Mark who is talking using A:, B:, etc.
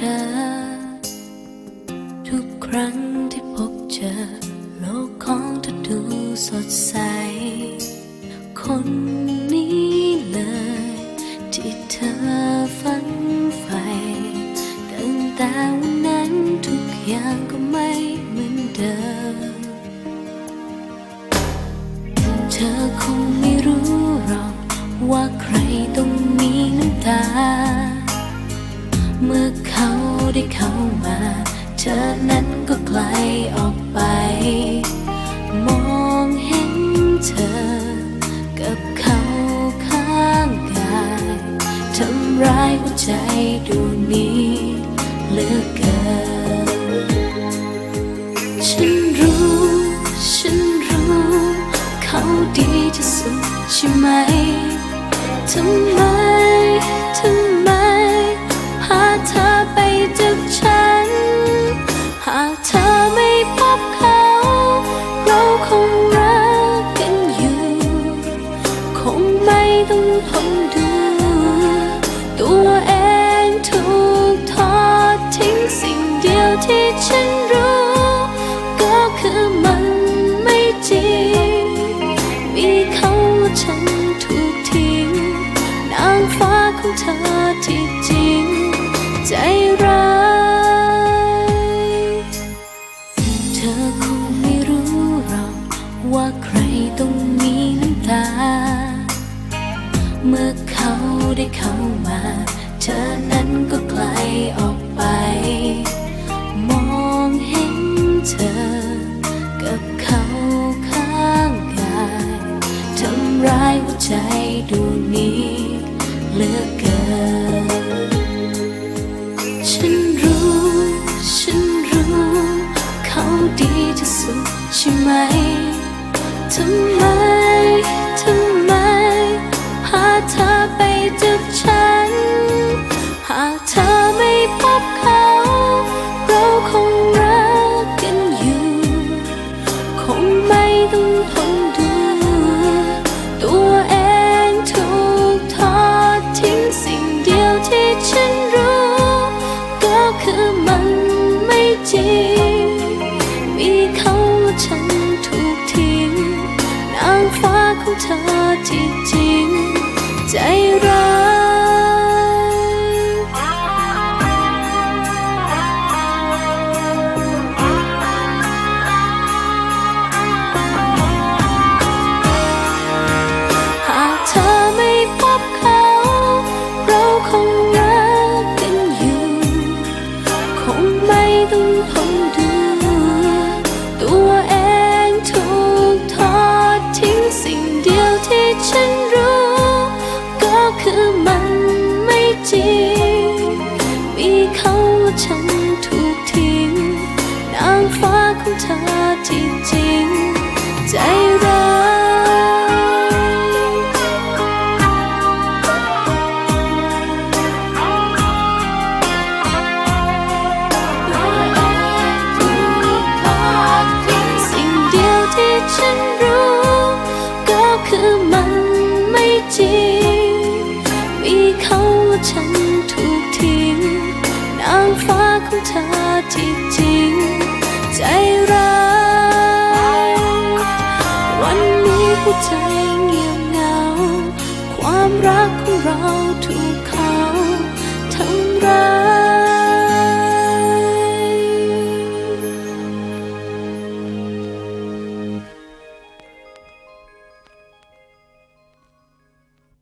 A: ธอ ทุกครั้งที่พบเจอ โลกของเธอดูสดใส คนนี้เลย ที่เธอฝันใฝ่ตั้งแต่วันนั้นทุกอย่างก็ไม่เหมือนเดิม เธอคงไม่รู้หรอกว่าใครต้องมีน้ำตา เมื่อเขาได้เข้ามา เธอนั้นก็ไกลออกไป มองเห็นเธอ กับเขาข้างกายทำร้ายหัวใจดวงนี้เหลือเกิน ฉันรู้ ฉันรู้ เขาดีที่สุดใช่ไหมทำ เธอที่จริง ใจร้ายเธอคงไม่รู้หรอกว่าใครต้องมีน้ำตา เมื่อเขาได้เข้ามา เธอนั้นก็ไกลออกไป ที่สุดใช่ไหมทำไมทำ เธอที่จริง ใจร้ายสิ่งเดียวที่ฉันรู้ ก็คือมันไม่จริง มีเขาว่าฉันถูกทิ้ง นางฟ้าของเธอที่จริง ใจร้ายวันนี้หัวใจเงียบเหงา ความรักของเราถูกเขาทำร้าย